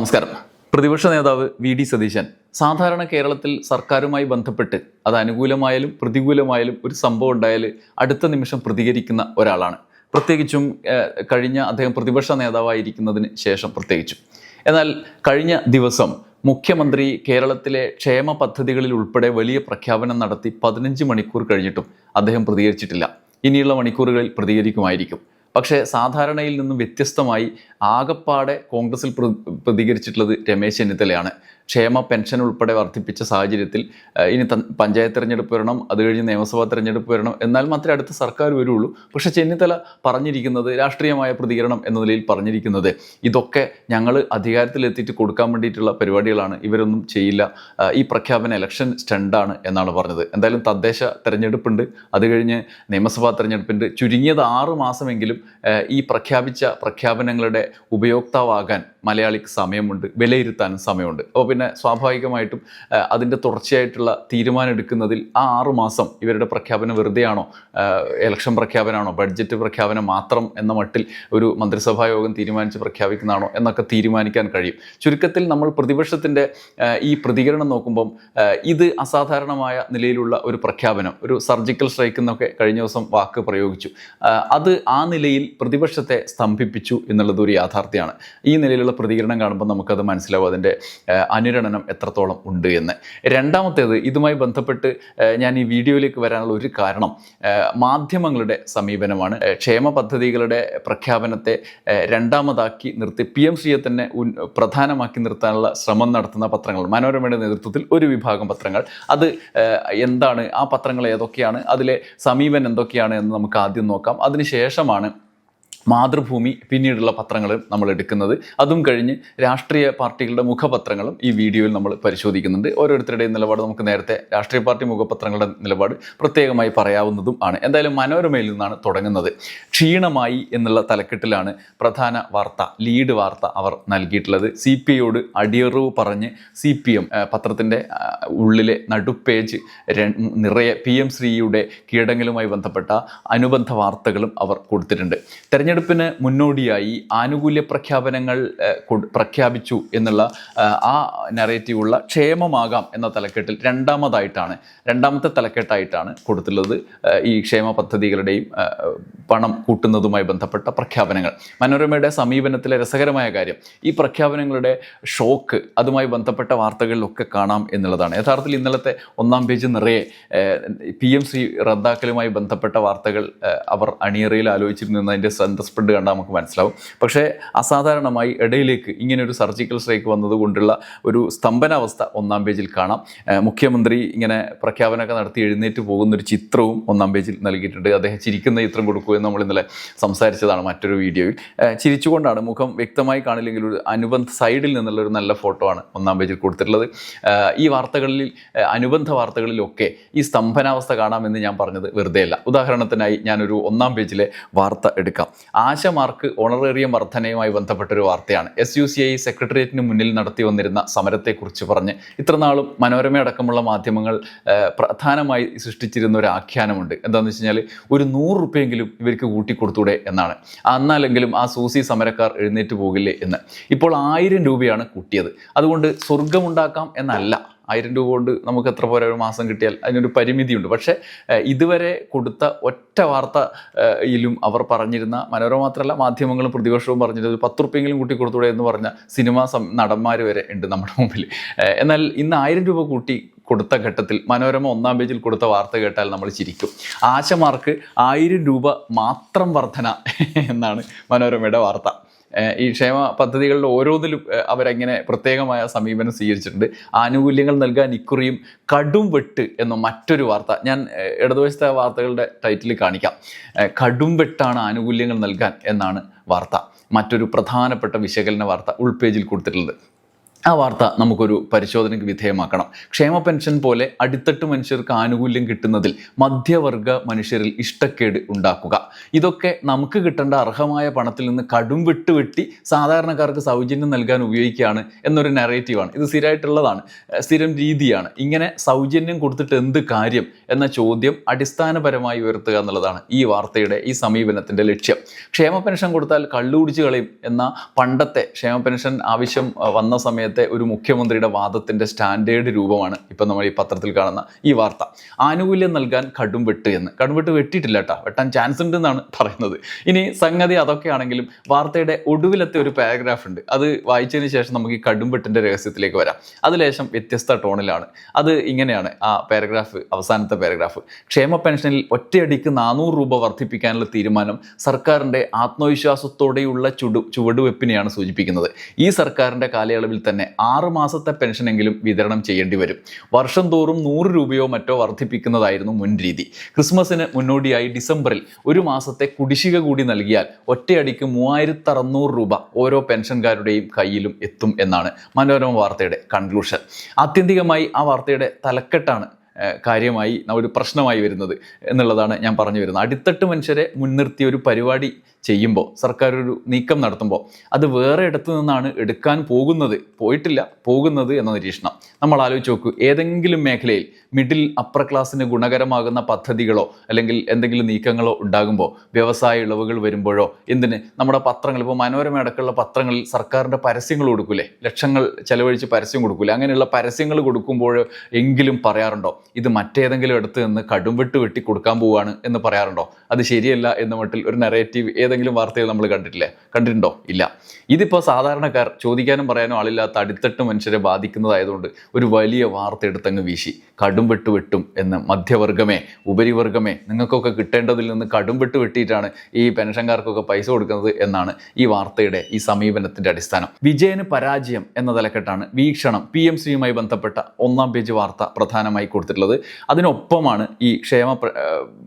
നമസ്കാരം. പ്രതിപക്ഷ നേതാവ് വി ഡി സതീശൻ സാധാരണ കേരളത്തിൽ സർക്കാരുമായി ബന്ധപ്പെട്ട് അത് അനുകൂലമായാലും പ്രതികൂലമായാലും ഒരു സംഭവം ഉണ്ടായാൽ അടുത്ത നിമിഷം പ്രതികരിക്കുന്ന ഒരാളാണ്. പ്രത്യേകിച്ചും കഴിഞ്ഞ അദ്ദേഹം പ്രതിപക്ഷ നേതാവായിരിക്കുന്നതിന് ശേഷം പ്രത്യേകിച്ചും. എന്നാൽ കഴിഞ്ഞ ദിവസം മുഖ്യമന്ത്രി കേരളത്തിലെ ക്ഷേമ പദ്ധതികളിൽ ഉൾപ്പെടെ വലിയ പ്രഖ്യാപനം നടത്തി പതിനഞ്ച് മണിക്കൂർ കഴിഞ്ഞിട്ടും അദ്ദേഹം പ്രതികരിച്ചിട്ടില്ല. ഇനിയുള്ള മണിക്കൂറുകളിൽ പ്രതികരിക്കുമായിരിക്കും. പക്ഷേ സാധാരണയിൽ നിന്നും വ്യത്യസ്തമായി ആകപ്പാടെ കോൺഗ്രസിൽ പ്ര- പ്രതികരിച്ചിട്ടുള്ളത് രമേശ് ചെന്നിത്തലയാണ്. ക്ഷേമ പെൻഷൻ ഉൾപ്പെടെ വർദ്ധിപ്പിച്ച സാഹചര്യത്തിൽ ഇനി പഞ്ചായത്ത് തെരഞ്ഞെടുപ്പ് വരണം അത് കഴിഞ്ഞ് നിയമസഭാ തെരഞ്ഞെടുപ്പ് വരണം എന്നാൽ മാത്രമേ അടുത്ത സർക്കാർ വരുള്ളൂ. പക്ഷേ ചെന്നിത്തല പറഞ്ഞിരിക്കുന്നത് രാഷ്ട്രീയമായ പ്രതികരണം എന്ന നിലയിൽ പറഞ്ഞിരിക്കുന്നത് ഇതൊക്കെ ഞങ്ങൾ അധികാരത്തിലെത്തിയിട്ട് കൊടുക്കാൻ വേണ്ടിയിട്ടുള്ള പരിപാടികളാണ് ഇവരൊന്നും ചെയ്യില്ല. ഈ പ്രഖ്യാപന ഇലക്ഷൻ സ്റ്റണ്ടാണ് എന്നാണ് പറഞ്ഞത്. എന്തായാലും തദ്ദേശ തെരഞ്ഞെടുപ്പുണ്ട് അത് കഴിഞ്ഞ് നിയമസഭാ തെരഞ്ഞെടുപ്പുണ്ട്. ചുരുങ്ങിയത് ആറ് മാസമെങ്കിലും ഈ പ്രഖ്യാപിച്ച പ്രഖ്യാപനങ്ങളുടെ ഉപയോക്താവാകാൻ മലയാളിക്ക് സമയമുണ്ട് വിലയിരുത്താനും സമയമുണ്ട്. അപ്പോൾ പിന്നെ സ്വാഭാവികമായിട്ടും അതിന്റെ തുടർച്ചയായിട്ടുള്ള തീരുമാനം എടുക്കുന്നതിൽ ആ ആറ് മാസം ഇവരുടെ പ്രഖ്യാപനം വെറുതെയാണോ ഇലക്ഷൻ പ്രഖ്യാപനമാണോ ബഡ്ജറ്റ് പ്രഖ്യാപനം മാത്രം എന്ന മട്ടിൽ ഒരു മന്ത്രിസഭാ യോഗം തീരുമാനിച്ച് പ്രഖ്യാപിക്കുന്നതാണോ എന്നൊക്കെ തീരുമാനിക്കാൻ കഴിയും. ചുരുക്കത്തിൽ നമ്മൾ പ്രതിപക്ഷത്തിന്റെ ഈ പ്രതികരണം നോക്കുമ്പം ഇത് അസാധാരണമായ നിലയിലുള്ള ഒരു പ്രഖ്യാപനം ഒരു സർജിക്കൽ സ്ട്രൈക്ക് എന്നൊക്കെ കഴിഞ്ഞ ദിവസം വാക്ക് പ്രയോഗിച്ചു. അത് ആ നിലയിൽ പ്രതിപക്ഷത്തെ സ്തംഭിപ്പിച്ചു എന്നുള്ളത് ഒരു യാഥാർത്ഥ്യമാണ്. ഈ നിലയിലുള്ള പ്രതികരണം കാണുമ്പോൾ നമുക്കത് മനസ്സിലാവും. അതിന്റെ അനുരണനം എത്രത്തോളം ഉണ്ട് എന്ന്. രണ്ടാമത്തേത് ഇതുമായി ബന്ധപ്പെട്ട് ഞാൻ ഈ വീഡിയോയിലേക്ക് വരാനുള്ള ഒരു കാരണം മാധ്യമങ്ങളുടെ സമീപനമാണ്. ക്ഷേമ പദ്ധതികളുടെ പ്രഖ്യാപനത്തെ രണ്ടാമതാക്കി നിർത്തി പി എം സിയെ തന്നെ പ്രധാനമാക്കി നിർത്താനുള്ള ശ്രമം നടത്തുന്ന പത്രങ്ങൾ മനോരമയുടെ നേതൃത്വത്തിൽ ഒരു വിഭാഗം പത്രങ്ങൾ. അത് എന്താണ് ആ പത്രങ്ങൾ ഏതൊക്കെയാണ് അതിലെ സമീപനം എന്തൊക്കെയാണ് എന്ന് നമുക്ക് ആദ്യം നോക്കാം. അതിനുശേഷമാണ് മാതൃഭൂമി പിന്നീടുള്ള പത്രങ്ങൾ നമ്മൾ എടുക്കുന്നത്. അതും കഴിഞ്ഞ് രാഷ്ട്രീയ പാർട്ടികളുടെ മുഖപത്രങ്ങളും ഈ വീഡിയോയിൽ നമ്മൾ പരിശോധിക്കുന്നുണ്ട്. ഓരോരുത്തരുടെയും നിലപാട് നമുക്ക് നേരത്തെ രാഷ്ട്രീയ പാർട്ടി മുഖപത്രങ്ങളുടെ നിലപാട് പ്രത്യേകമായി പറയാവുന്നതും ആണ്. എന്തായാലും മനോരമയിൽ നിന്നാണ് തുടങ്ങുന്നത്. ക്ഷീണമായി എന്നുള്ള തലക്കെട്ടിലാണ് പ്രധാന വാർത്ത ലീഡ് വാർത്ത അവർ നൽകിയിട്ടുള്ളത്. സി പി ഐയോട് അടിയറവ് പറഞ്ഞ് സി പി എം പത്രത്തിന്റെ ഉള്ളിലെ നടുപ്പേജ് നിറയെ പി എം ശ്രീയുടെ കീഴടങ്ങലുമായി ബന്ധപ്പെട്ട അനുബന്ധ വാർത്തകളും അവർ കൊടുത്തിട്ടുണ്ട്. തെരഞ്ഞെടുപ്പിന് മുന്നോടിയായി ആനുകൂല്യ പ്രഖ്യാപനങ്ങൾ പ്രഖ്യാപിച്ചു എന്നുള്ള ആ നറേറ്റീവുള്ള ക്ഷേമമാകാം എന്ന തലക്കെട്ടിൽ രണ്ടാമതായിട്ടാണ് രണ്ടാമത്തെ തലക്കെട്ടായിട്ടാണ് കൊടുത്തുള്ളത് ഈ ക്ഷേമ പദ്ധതികളുടെയും പണം കൂട്ടുന്നതുമായി ബന്ധപ്പെട്ട പ്രഖ്യാപനങ്ങൾ. മനോരമയുടെ സമീപനത്തിലെ രസകരമായ കാര്യം ഈ പ്രഖ്യാപനങ്ങളുടെ ഷോക്ക് അതുമായി ബന്ധപ്പെട്ട വാർത്തകളിലൊക്കെ കാണാം എന്നുള്ളതാണ്. യഥാർത്ഥത്തിൽ ഇന്നലത്തെ ഒന്നാം പേജ് നിറയെ പി എം സി റദ്ദാക്കലുമായി ബന്ധപ്പെട്ട വാർത്തകൾ അവർ അണിയറയിൽ ആലോചിച്ചിരുന്നു. എന്നതിന്റെ സെന്റർ സ്പ്രെഡ് കണ്ടാൽ നമുക്ക് മനസ്സിലാവും. പക്ഷേ അസാധാരണമായി ഇടയിലേക്ക് ഇങ്ങനെ ഒരു സർജിക്കൽ സ്ട്രൈക്ക് വന്നതുകൊണ്ടുള്ള ഒരു സ്തംഭനാവസ്ഥ ഒന്നാം പേജിൽ കാണാം. മുഖ്യമന്ത്രി ഇങ്ങനെ പ്രഖ്യാപനമൊക്കെ നടത്തി എഴുന്നേറ്റ് പോകുന്ന ഒരു ചിത്രവും ഒന്നാം പേജിൽ നൽകിയിട്ടുണ്ട്. അദ്ദേഹം ചിരിക്കുന്ന ചിത്രം കൊടുക്കുക എന്ന് നമ്മൾ ഇന്നലെ സംസാരിച്ചതാണ് മറ്റൊരു വീഡിയോയിൽ. ചിരിച്ചുകൊണ്ടാണ് മുഖം വ്യക്തമായി കാണില്ലെങ്കിൽ ഒരു അനുബന്ധ സൈഡിൽ നിന്നുള്ള ഒരു നല്ല ഫോട്ടോ ആണ് ഒന്നാം പേജിൽ കൊടുത്തിട്ടുള്ളത്. ഈ വാർത്തകളിൽ അനുബന്ധ വാർത്തകളിലൊക്കെ ഈ സ്തംഭനാവസ്ഥ കാണാമെന്ന് ഞാൻ പറഞ്ഞത് വെറുതെയല്ല. ഉദാഹരണത്തിനായി ഞാനൊരു ഒന്നാം പേജിലെ വാർത്ത എടുക്കാം. ആശമാർക്ക് ഓണറേറിയം വർധനയുമായി ബന്ധപ്പെട്ടൊരു വാർത്തയാണ്. എസ് യു സി ഐ സെക്രട്ടേറിയറ്റിന് മുന്നിൽ നടത്തി വന്നിരുന്ന സമരത്തെക്കുറിച്ച് പറഞ്ഞ് ഇത്രനാളും മനോരമ അടക്കമുള്ള മാധ്യമങ്ങൾ പ്രധാനമായി സൃഷ്ടിച്ചിരുന്ന ഒരു ആഖ്യാനമുണ്ട്. എന്താണെന്ന് വെച്ച് കഴിഞ്ഞാൽ ഒരു നൂറ് റുപ്യെങ്കിലും ഇവർക്ക് കൂട്ടിക്കൊടുത്തൂടെ എന്നാണ്. അന്നാലെങ്കിലും ആ സൂസി സമരക്കാർ എഴുന്നേറ്റ് പോകില്ലേ എന്ന്. ഇപ്പോൾ ആയിരം രൂപയാണ് കൂട്ടിയത്. അതുകൊണ്ട് സ്വർഗമുണ്ടാക്കാം എന്നല്ല. ആയിരം രൂപ കൊണ്ട് നമുക്ക് എത്ര പോരാ ഒരു മാസം കിട്ടിയാൽ അതിനൊരു പരിമിതിയുണ്ട്. പക്ഷേ ഇതുവരെ കൊടുത്ത ഒറ്റ വാർത്തയിലും അവർ പറഞ്ഞിരുന്ന മനോരമ മാത്രമല്ല മാധ്യമങ്ങളും പ്രതിപക്ഷവും പറഞ്ഞിരുന്നത് ഒരു പത്ത് റുപ്യെങ്കിലും കൂട്ടി കൊടുത്തൂടെ എന്ന് പറഞ്ഞ സിനിമാ നടന്മാർ വരെ ഉണ്ട് നമ്മുടെ മുമ്പിൽ എന്നാൽ ഇന്ന് ആയിരം രൂപ കൂട്ടി കൊടുത്ത ഘട്ടത്തിൽ മനോരമ ഒന്നാം പേജിൽ കൊടുത്ത വാർത്ത കേട്ടാൽ നമ്മൾ ചിരിക്കും. ആശമാർക്ക് ആയിരം രൂപ മാത്രം വർധന എന്നാണ് മനോരമയുടെ വാർത്ത. ഈ ക്ഷേമ പദ്ധതികളുടെ ഓരോന്നിലും അവരങ്ങനെ പ്രത്യേകമായ സമീപനം സ്വീകരിച്ചിട്ടുണ്ട്. ആനുകൂല്യങ്ങൾ നൽകാൻ ഇക്കുറിയും കടും വെട്ട് എന്ന മറ്റൊരു വാർത്ത. ഞാൻ ഇടതുവശത്തെ വാർത്തകളുടെ ടൈറ്റിൽ കാണിക്കാം. കടും വെട്ടാണ് ആനുകൂല്യങ്ങൾ നൽകാൻ എന്നാണ് വാർത്ത. മറ്റൊരു പ്രധാനപ്പെട്ട വിശകലന വാർത്ത ഉൾപേജിൽ കൊടുത്തിട്ടുള്ളത്. ആ വാർത്ത നമുക്കൊരു പരിശോധനയ്ക്ക് വിധേയമാക്കണം. ക്ഷേമ പെൻഷൻ പോലെ അടിത്തട്ട് മനുഷ്യർക്ക് ആനുകൂല്യം കിട്ടുന്നതിൽ മധ്യവർഗ മനുഷ്യരിൽ ഇഷ്ടക്കേട് ഉണ്ടാക്കുക. ഇതൊക്കെ നമുക്ക് കിട്ടേണ്ട അർഹമായ പണത്തിൽ നിന്ന് കടും വിട്ട് വെട്ടി സാധാരണക്കാർക്ക് സൗജന്യം നൽകാൻ ഉപയോഗിക്കുകയാണ് എന്നൊരു നെറേറ്റീവാണ് ഇത് സ്ഥിരമായിട്ടുള്ളതാണ് സ്ഥിരം രീതിയാണ്. ഇങ്ങനെ സൗജന്യം കൊടുത്തിട്ട് എന്ത് കാര്യം എന്ന ചോദ്യം അടിസ്ഥാനപരമായി ഉയർത്തുക എന്നുള്ളതാണ് ഈ വാർത്തയുടെ ഈ സമീപനത്തിന്റെ ലക്ഷ്യം. ക്ഷേമ പെൻഷൻ കൊടുത്താൽ കള്ളുകുടിച്ച് കളയും എന്ന പണ്ടത്തെ ക്ഷേമ പെൻഷൻ ആവശ്യം വന്ന സമയത്തെ ഒരു മുഖ്യമന്ത്രിയുടെ വാദത്തിന്റെ സ്റ്റാൻഡേർഡ് രൂപമാണ് ഇപ്പം നമ്മൾ ഈ പത്രത്തിൽ കാണുന്ന ഈ വാർത്ത. ആനുകൂല്യം നൽകാൻ കടും വെട്ട് എന്ന്. കടും വെട്ട് വെട്ടിയിട്ടില്ല കേട്ടോ. വെട്ടാൻ ചാൻസ് ഉണ്ട് എന്നാണ് പറയുന്നത്. ഇനി സംഗതി അതൊക്കെയാണെങ്കിലും വാർത്തയുടെ ഒടുവിലത്തെ ഒരു പാരഗ്രാഫ് ഉണ്ട്. അത് വായിച്ചതിന് ശേഷം നമുക്ക് ഈ കടും വെട്ടിന്റെ രഹസ്യത്തിലേക്ക് വരാം. അത് ലേശം വ്യത്യസ്ത ടോണിലാണ്. അത് ഇങ്ങനെയാണ് ആ പാരഗ്രാഫ് അവസാനത്തെ പാരഗ്രാഫ് ക്ഷേമ പെൻഷനിൽ ഒറ്റയടിക്ക് നാനൂറ് രൂപ വർദ്ധിപ്പിക്കാനുള്ള തീരുമാനം സർക്കാരിന്റെ ആത്മവിശ്വാസത്തോടെയുള്ള ചുടു ചുവടുവെപ്പിനെയാണ് സൂചിപ്പിക്കുന്നത്. ഈ സർക്കാരിന്റെ കാലയളവിൽ തന്നെ ആറ് മാസത്തെ പെൻഷനെങ്കിലും വിതരണം ചെയ്യേണ്ടി വരും. വർഷം തോറും നൂറ് രൂപയോ മറ്റോ വർദ്ധിപ്പിക്കുന്നതായിരുന്നു മുൻ രീതി. ക്രിസ്മസിന് മുന്നോടിയായി ഡിസംബറിൽ ഒരു മാസത്തെ കുടിശ്ശിക കൂടി നൽകിയാൽ ഒറ്റയടിക്ക് മൂവായിരത്തി അറുന്നൂറ് രൂപ ഓരോ പെൻഷൻകാരുടെയും കയ്യിലും എത്തും എന്നാണ് മനോരമ വാർത്തയുടെ കൺക്ലൂഷൻ. ആത്യന്തികമായി ആ വാർത്തയുടെ തലക്കെട്ടാണ് കാര്യമായി ഒരു പ്രശ്നമായി വരുന്നത് എന്നുള്ളതാണ് ഞാൻ പറഞ്ഞു വരുന്നത്. അടിത്തട്ട് മനുഷ്യരെ മുൻനിർത്തി ഒരു പരിപാടി ചെയ്യുമ്പോൾ സർക്കാർ ഒരു നീക്കം നടത്തുമ്പോൾ അത് വേറെ ഇടത്തു നിന്നാണ് എടുക്കാൻ പോകുന്നത്. പോയിട്ടില്ല പോകുന്നത് എന്ന നിരീക്ഷണം. നമ്മൾ ആലോചിച്ച് നോക്കൂ ഏതെങ്കിലും മേഖലയിൽ മിഡിൽ അപ്പർ ക്ലാസ്സിന് ഗുണകരമാകുന്ന പദ്ധതികളോ അല്ലെങ്കിൽ എന്തെങ്കിലും നീക്കങ്ങളോ ഉണ്ടാകുമ്പോൾ വ്യവസായ ഇളവുകൾ വരുമ്പോഴോ എന്തിന് നമ്മുടെ പത്രങ്ങൾ ഇപ്പോൾ മനോരമ അടക്കമുള്ള പത്രങ്ങളിൽ സർക്കാരിന്റെ പരസ്യങ്ങൾ കൊടുക്കൂലേ? ലക്ഷങ്ങൾ ചെലവഴിച്ച് പരസ്യം കൊടുക്കൂലേ? അങ്ങനെയുള്ള പരസ്യങ്ങൾ കൊടുക്കുമ്പോഴോ എങ്കിലും പറയാറുണ്ടോ ഇത് മറ്റേതെങ്കിലും ഇടത്ത് നിന്ന് കടുംവെട്ട് വെട്ടി കൊടുക്കാൻ പോവുകയാണ് എന്ന് പറയാറുണ്ടോ? അത് ശരിയല്ല എന്ന മട്ടിൽ ഒരു നെറേറ്റീവ് ഏതെങ്കിലും വാർത്തയിൽ നമ്മൾ കണ്ടിട്ടില്ലേ? കണ്ടിട്ടുണ്ടോ? ഇല്ല. ഇതിപ്പോൾ സാധാരണക്കാർ ചോദിക്കാനും പറയാനും ആളില്ലാത്ത അടിത്തട്ട് മനുഷ്യരെ ബാധിക്കുന്നതായതുകൊണ്ട് ഒരു വലിയ വാർത്ത എടുത്തങ്ങ് വീശി. കടുംവെട്ട് വെട്ടും എന്ന് മധ്യവർഗമേ ഉപരിവർഗമേ നിങ്ങൾക്കൊക്കെ കിട്ടേണ്ടതിൽ നിന്ന് കടുംവെട്ട് വെട്ടിയിട്ടാണ് ഈ പെൻഷൻകാർക്കൊക്കെ പൈസ കൊടുക്കുന്നത് എന്നാണ് ഈ വാർത്തയുടെ ഈ സമീപനത്തിന്റെ അടിസ്ഥാനം. വിജയന് പരാജയം എന്ന തലക്കെട്ടാണ് വീക്ഷണം. പി എം സിയുമായി ബന്ധപ്പെട്ട ഒന്നാം പേജ് വാർത്ത പ്രധാനമായി കൊടുത്തിട്ടുള്ളത്. അതിനൊപ്പമാണ് ഈ ക്ഷേമ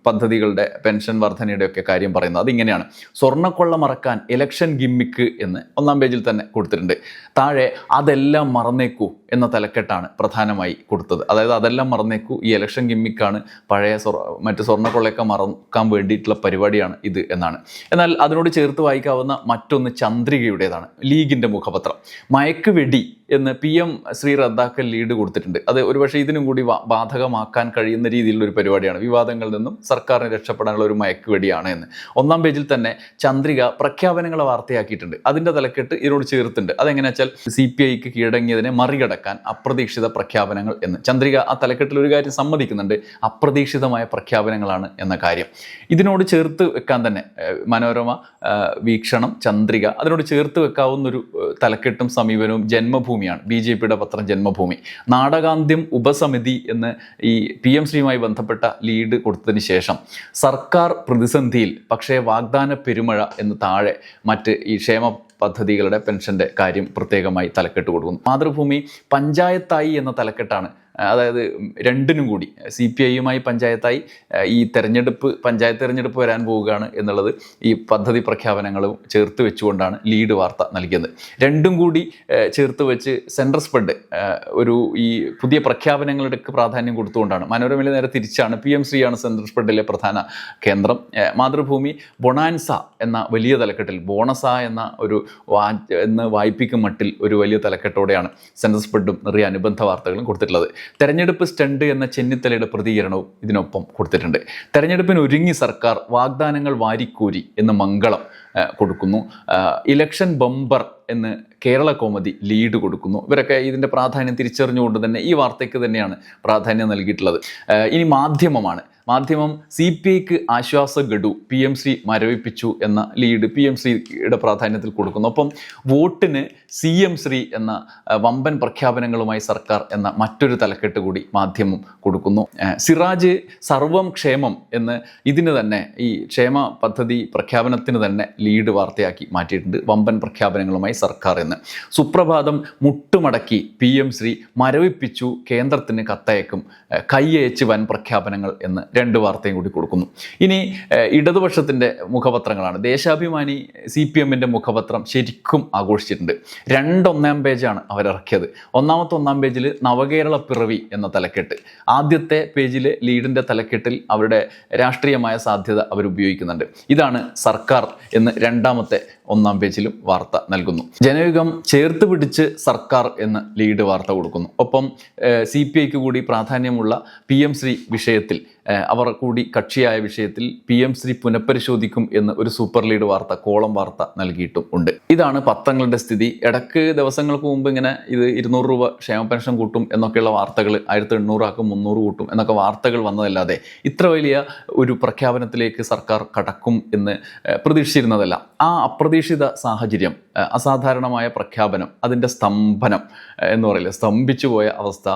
പദ്ധതികളുടെ പെൻഷൻ വർധനയുടെ ഒക്കെ കാര്യം പറയുന്നത്. അതിങ്ങനെയാണ്. സ്വർണക്കൊള്ള മറക്കാൻ ഇലക്ഷൻ ഗിമ്മിക്ക് എന്ന് ഒന്നാം പേജിൽ തന്നെ കൊടുത്തിട്ടുണ്ട്. താഴെ അതെല്ലാം മറന്നേക്കൂ എന്ന തലക്കെട്ടാണ് പ്രധാനമായി കൊടുത്തത്. അതായത് അതെല്ലാം മറന്നേക്കൂ ഈ ഇലക്ഷൻ ഗിമ്മിക്കാണ് പഴയ സ്വർ മറ്റ് സ്വർണക്കൊള്ളയൊക്കെ മറക്കാൻ വേണ്ടിയിട്ടുള്ള പരിപാടിയാണ് ഇത് എന്നാണ്. എന്നാൽ അതിനോട് ചേർത്ത് വായിക്കാവുന്ന മറ്റൊന്ന് ചന്ദ്രികയുടേതാണ് ലീഗിന്റെ മുഖപത്രം. മയക്കുവെടി എന്ന് പി എം ശ്രീ റദ്ദാക്കൽ ലീഡ് കൊടുത്തിട്ടുണ്ട്. അത് ഒരുപക്ഷെ ഇതിനും കൂടി ബാധകമാക്കാൻ കഴിയുന്ന രീതിയിലുള്ള ഒരു പരിപാടിയാണ്. വിവാദങ്ങളിൽ നിന്നും സർക്കാരിന് രക്ഷപ്പെടാനുള്ള ഒരു മയക്കുവെടിയാണ് എന്ന്. ഒന്നാം പേജിൽ തന്നെ ചന്ദ്രിക പ്രഖ്യാപനങ്ങളെ വാർത്തയാക്കിയിട്ടുണ്ട്. അതിന്റെ തലക്കെട്ട് ഇതിനോട് ചേർത്തുണ്ട് അതെങ്ങനെയാ വെച്ചാൽ സി പി ഐക്ക് കീഴടങ്ങിയതിനെ മറികടക്കാൻ അപ്രതീക്ഷിത പ്രഖ്യാപനങ്ങൾ എന്ന്. ചന്ദ്രിക ആ തലക്കെട്ടിൽ ഒരു കാര്യം സമ്മതിക്കുന്നുണ്ട്. അപ്രതീക്ഷിതമായ പ്രഖ്യാപനങ്ങളാണ് എന്ന കാര്യം. ഇതിനോട് ചേർത്ത് വെക്കാൻ തന്നെ മനോരമ വീക്ഷണം ചന്ദ്രിക അതിനോട് ചേർത്ത് വെക്കാവുന്ന ഒരു തലക്കെട്ടും സമീപനവും ജന്മഭൂമിയാണ് ബി ജെ പിയുടെ പത്രം ജന്മഭൂമി. നാടകാന്ത്യം ഉപസമിതി എന്ന് ഈ പി എം ശ്രീയുമായി ബന്ധപ്പെട്ട ലീഡ് കൊടുത്തതിന് ശേഷം സർക്കാർ പ്രതിസന്ധിയിൽ പക്ഷേ വാഗ്ദാന പെരുമഴ എന്ന് താഴെ മറ്റ് ഈ ക്ഷേമ പദ്ധതികളുടെ പെൻഷന്റെ കാര്യം പ്രത്യേകമായി തലക്കെട്ട് കൊടുക്കുന്നു. മാതൃഭൂമി പഞ്ചായത്തായി എന്ന തലക്കെട്ടാണ് അതായത് രണ്ടിനും കൂടി. സി പി ഐയുമായി പഞ്ചായത്തായി ഈ തെരഞ്ഞെടുപ്പ് പഞ്ചായത്ത് തെരഞ്ഞെടുപ്പ് വരാൻ പോവുകയാണ് എന്നുള്ളത് ഈ പദ്ധതി പ്രഖ്യാപനങ്ങളും ചേർത്ത് വെച്ചുകൊണ്ടാണ് ലീഡ് വാർത്ത നൽകിയത്. രണ്ടും കൂടി ചേർത്ത് വെച്ച് സെൻട്രൽ സ്പ്രെഡ് ഒരു ഈ പുതിയ പ്രഖ്യാപനങ്ങളുടെ പ്രാധാന്യം കൊടുത്തുകൊണ്ടാണ്. മനോരമയിൽ നേരെ തിരിച്ചാണ്. പി എം ശ്രീയാണ് സെൻട്രൽ സ്പ്രെഡിലെ പ്രധാന കേന്ദ്രം. മാതൃഭൂമി ബൊണാൻസ എന്ന വലിയ തലക്കെട്ടിൽ ബോണസ എന്ന ഒരു വാ എന്ന് വായ്പിക്കും മട്ടിൽ ഒരു വലിയ തലക്കെട്ടോടെയാണ് സെൻട്രൽ സ്പ്രെഡും നിറയെ അനുബന്ധ വാർത്തകളും കൊടുത്തിട്ടുള്ളത്. തെരഞ്ഞെടുപ്പ് സ്റ്റണ്ട് എന്ന ചെന്നിത്തലയുടെ പ്രതികരണവും ഇതിനൊപ്പം കൊടുത്തിട്ടുണ്ട്. തെരഞ്ഞെടുപ്പിന് ഒരുങ്ങി സർക്കാർ വാഗ്ദാനങ്ങൾ വാരിക്കോരി എന്ന് മംഗളം കൊടുക്കുന്നു. ഇലക്ഷൻ ബംബർ എന്ന് കേരള കോമതി ലീഡ് കൊടുക്കുന്നു. ഇവരൊക്കെ ഇതിന്റെ പ്രാധാന്യം തിരിച്ചറിഞ്ഞുകൊണ്ട് തന്നെ ഈ വാർത്തയ്ക്ക് തന്നെയാണ് പ്രാധാന്യം നൽകിയിട്ടുള്ളത്. ഇനി മാധ്യമമാണ്. മാധ്യമം സി പി ഐക്ക് ആശ്വാസ ഗഡു പി എം ശ്രീ മരവിപ്പിച്ചു എന്ന ലീഡ് പി എം ശ്രീയുടെ പ്രാധാന്യത്തിൽ കൊടുക്കുന്നു. ഒപ്പം വോട്ടിന് സി എം ശ്രീ എന്ന വമ്പൻ പ്രഖ്യാപനങ്ങളുമായി സർക്കാർ എന്ന മറ്റൊരു തലക്കെട്ട് കൂടി മാധ്യമം കൊടുക്കുന്നു. സിറാജ് സർവം ക്ഷേമം എന്ന് ഇതിന് തന്നെ ഈ ക്ഷേമ പദ്ധതി പ്രഖ്യാപനത്തിന് തന്നെ ലീഡ് വാർത്തയാക്കി മാറ്റിയിട്ടുണ്ട് വമ്പൻ പ്രഖ്യാപനങ്ങളുമായി സർക്കാർ എന്ന്. സുപ്രഭാതം മുട്ടുമടക്കി പി എം ശ്രീ മരവിപ്പിച്ചു കേന്ദ്രത്തിന് കത്തയക്കും കൈയയച്ച് വൻ പ്രഖ്യാപനങ്ങൾ എന്ന് രണ്ട് വാർത്തയും കൂടി കൊടുക്കുന്നു. ഇനി ഇടതുപക്ഷത്തിന്റെ മുഖപത്രങ്ങളാണ്. ദേശാഭിമാനി സി പി എമ്മിന്റെ മുഖപത്രം ശരിക്കും ആഘോഷിച്ചിട്ടുണ്ട്. രണ്ടൊന്നാം പേജാണ് അവരിറക്കിയത്. ഒന്നാമത്തെ ഒന്നാം പേജിൽ നവകേരള പിറവി എന്ന തലക്കെട്ട്. ആദ്യത്തെ പേജിലെ ലീഡിന്റെ തലക്കെട്ടിൽ അവരുടെ രാഷ്ട്രീയമായ സാധ്യത അവർ ഉപയോഗിക്കുന്നുണ്ട് ഇതാണ് സർക്കാർ എന്ന് രണ്ടാമത്തെ ഒന്നാം പേജിലും വാർത്ത നൽകുന്നു. ജനയുഗം ചേർത്ത് പിടിച്ച് സർക്കാർ എന്ന് ലീഡ് വാർത്ത കൊടുക്കുന്നു. ഒപ്പം സി പി ഐക്ക് കൂടി പ്രാധാന്യമുള്ള പി എം ശ്രീ വിഷയത്തിൽ അവർ കൂടി കക്ഷിയായ വിഷയത്തിൽ പി എം ശ്രീ പുനഃപരിശോധിക്കും എന്ന് ഒരു സൂപ്പർ ലീഡ് വാർത്ത കോളം വാർത്ത നൽകിയിട്ടും ഉണ്ട്. ഇതാണ് പത്രങ്ങളുടെ സ്ഥിതി. ഇടയ്ക്ക് ദിവസങ്ങൾക്ക് മുമ്പ് ഇങ്ങനെ ഇത് ഇരുന്നൂറ് രൂപ ക്ഷേമ പെൻഷൻ കൂട്ടും എന്നൊക്കെയുള്ള വാർത്തകൾ ആയിരത്തി എണ്ണൂറാക്കും മുന്നൂറ് കൂട്ടും എന്നൊക്കെ വാർത്തകൾ വന്നതല്ലാതെ ഇത്ര വലിയ ഒരു പ്രഖ്യാപനത്തിലേക്ക് സർക്കാർ കടക്കും എന്ന് പ്രതീക്ഷിച്ചിരുന്നതല്ല. ആ അപ്രതീക്ഷിത സാഹചര്യം. അസാധാരണമായ പ്രഖ്യാപനം അതിന്റെ സ്തംഭനം എന്ന് പറയില്ല സ്തംഭിച്ചു പോയ അവസ്ഥ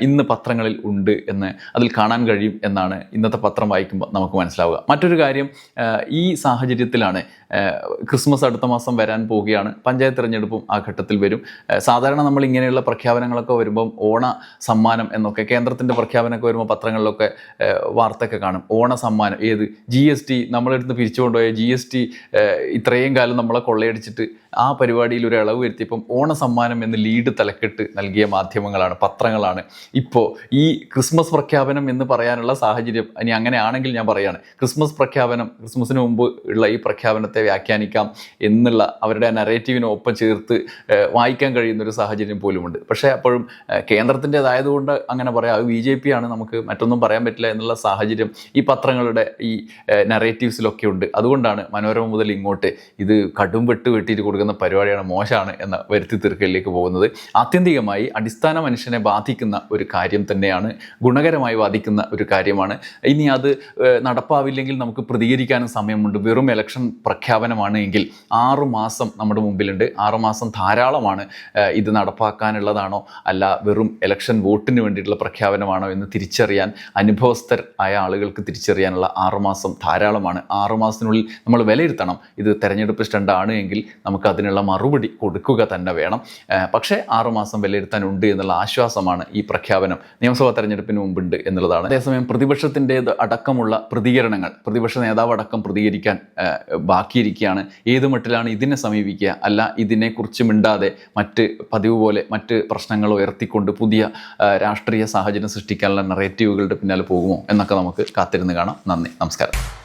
ഇന്ന് പത്രങ്ങളിൽ ഉണ്ട് എന്ന് അതിൽ കാണാൻ കഴിയും എന്നാണ് ഇന്നത്തെ പത്രം വായിക്കുമ്പോൾ നമുക്ക് മനസ്സിലാവുക. മറ്റൊരു കാര്യം ഈ സാഹചര്യത്തിലാണ് ക്രിസ്മസ് അടുത്ത മാസം വരാൻ പോവുകയാണ് പഞ്ചായത്ത് തിരഞ്ഞെടുപ്പും ആ ഘട്ടത്തിൽ വരും. സാധാരണ നമ്മൾ ഇങ്ങനെയുള്ള പ്രഖ്യാപനങ്ങളൊക്കെ വരുമ്പം ഓണ സമ്മാനം എന്നൊക്കെ കേന്ദ്രത്തിന്റെ പ്രഖ്യാപനമൊക്കെ വരുമ്പോൾ പത്രങ്ങളിലൊക്കെ ഏഹ്, വാർത്തയൊക്കെ കാണും. ഓണ സമ്മാനം ഏത്? ജി എസ് ടി നമ്മളെടുത്ത് പിരിച്ചു കൊണ്ടുപോയ ജി എസ് ടി ഇത്രയും കാലം നമ്മളെ കൊള്ളയടിച്ചിട്ട് ആ പരിപാടിയിൽ ഒരു ഇളവ് വരുത്തിയപ്പം ഓണ സമ്മാനം എന്ന് ലീഡ് തലക്കെട്ട് നൽകിയ മാധ്യമങ്ങളാണ് പത്രങ്ങളാണ്. ഇപ്പോൾ ഈ ക്രിസ്മസ് പ്രഖ്യാപനം എന്ന് പറയാനുള്ള സാഹചര്യം ഇനി അങ്ങനെയാണെങ്കിൽ ഞാൻ പറയാണ്. ക്രിസ്മസ് പ്രഖ്യാപനം ക്രിസ്മസിന് മുമ്പ് ഉള്ള ഈ പ്രഖ്യാപനത്തെ വ്യാഖ്യാനിക്കാം എന്നുള്ള അവരുടെ നരേറ്റീവിനൊപ്പം ചേർത്ത് വായിക്കാൻ കഴിയുന്ന ഒരു സാഹചര്യം പോലുമുണ്ട്. പക്ഷേ അപ്പോഴും കേന്ദ്രത്തിന്റെതായതുകൊണ്ട് അങ്ങനെ പറയാം. അത് ബി ജെ പി ആണ് നമുക്ക് മറ്റൊന്നും പറയാൻ പറ്റില്ല എന്നുള്ള സാഹചര്യം ഈ പത്രങ്ങളുടെ ഈ നറേറ്റീവ്സിലൊക്കെ ഉണ്ട്. അതുകൊണ്ടാണ് മനോരമ മുതൽ ഇങ്ങോട്ട് ഇത് കടും വെട്ട് വെട്ടിയിട്ട് കൊടുക്കുന്ന പരിപാടിയാണ് മോശമാണ് എന്ന വരുത്തി തീർക്കലിലേക്ക് പോകുന്നത്. ആത്യന്തികമായി അടിസ്ഥാന മനുഷ്യനെ ബാധിക്കുന്ന ഒരു കാര്യം തന്നെയാണ് ഗുണകരമായി ബാധിക്കുന്ന ഒരു കാര്യമാണ്. ഇനി അത് നടപ്പാവില്ലെങ്കിൽ നമുക്ക് പ്രതികരിക്കാനും സമയമുണ്ട്. വെറും ഇലക്ഷൻ പ്രഖ്യാപനമാണ് എങ്കിൽ ആറുമാസം നമ്മുടെ മുമ്പിലുണ്ട്. ആറുമാസം ധാരാളമാണ് ഇത് നടപ്പാക്കാനുള്ളതാണോ അല്ല വെറും ഇലക്ഷൻ വോട്ടിന് വേണ്ടിയിട്ടുള്ള പ്രഖ്യാപനമാണോ എന്ന് തിരിച്ചറിയാൻ അനുഭവസ്ഥർ ആയ ആളുകൾക്ക് തിരിച്ചറിയാനുള്ള ആറുമാസം ധാരാളമാണ്. ആറുമാസത്തിനുള്ളിൽ നമ്മൾ വിലയിരുത്തണം. ഇത് തെരഞ്ഞെടുപ്പ് സ്റ്റണ്ടാണ് എങ്കിൽ നമുക്ക് അതിനുള്ള മറുപടി കൊടുക്കുക തന്നെ വേണം. പക്ഷേ ആറുമാസം വിലയിരുത്താനുണ്ട് എന്നുള്ള ആശ്വാസമാണ് ഈ പ്രഖ്യാപനം. നിയമസഭാ തെരഞ്ഞെടുപ്പിന് മുമ്പുണ്ട് എന്നുള്ളതാണ്. അതേസമയം പ്രതിപക്ഷത്തിന്റെ അടക്കമുള്ള പ്രതികരണങ്ങൾ പ്രതിപക്ഷ നേതാവ് അടക്കം പ്രതികരിക്കാൻ ബാക്കിയിരിക്കുകയാണ്. ഏത് മട്ടിലാണ് ഇതിനെ സമീപിക്കുക? അല്ല ഇതിനെക്കുറിച്ച് മിണ്ടാതെ മറ്റ് പതിവ് പോലെ മറ്റ് പ്രശ്നങ്ങൾ ഉയർത്തിക്കൊണ്ട് പുതിയ രാഷ്ട്രീയ സാഹചര്യം സൃഷ്ടിക്കാനുള്ള നറേറ്റീവുകളുടെ പിന്നാലെ പോകുമോ എന്നൊക്കെ നമുക്ക് കാത്തിരുന്ന് കാണാം. നന്ദി. നമസ്കാരം.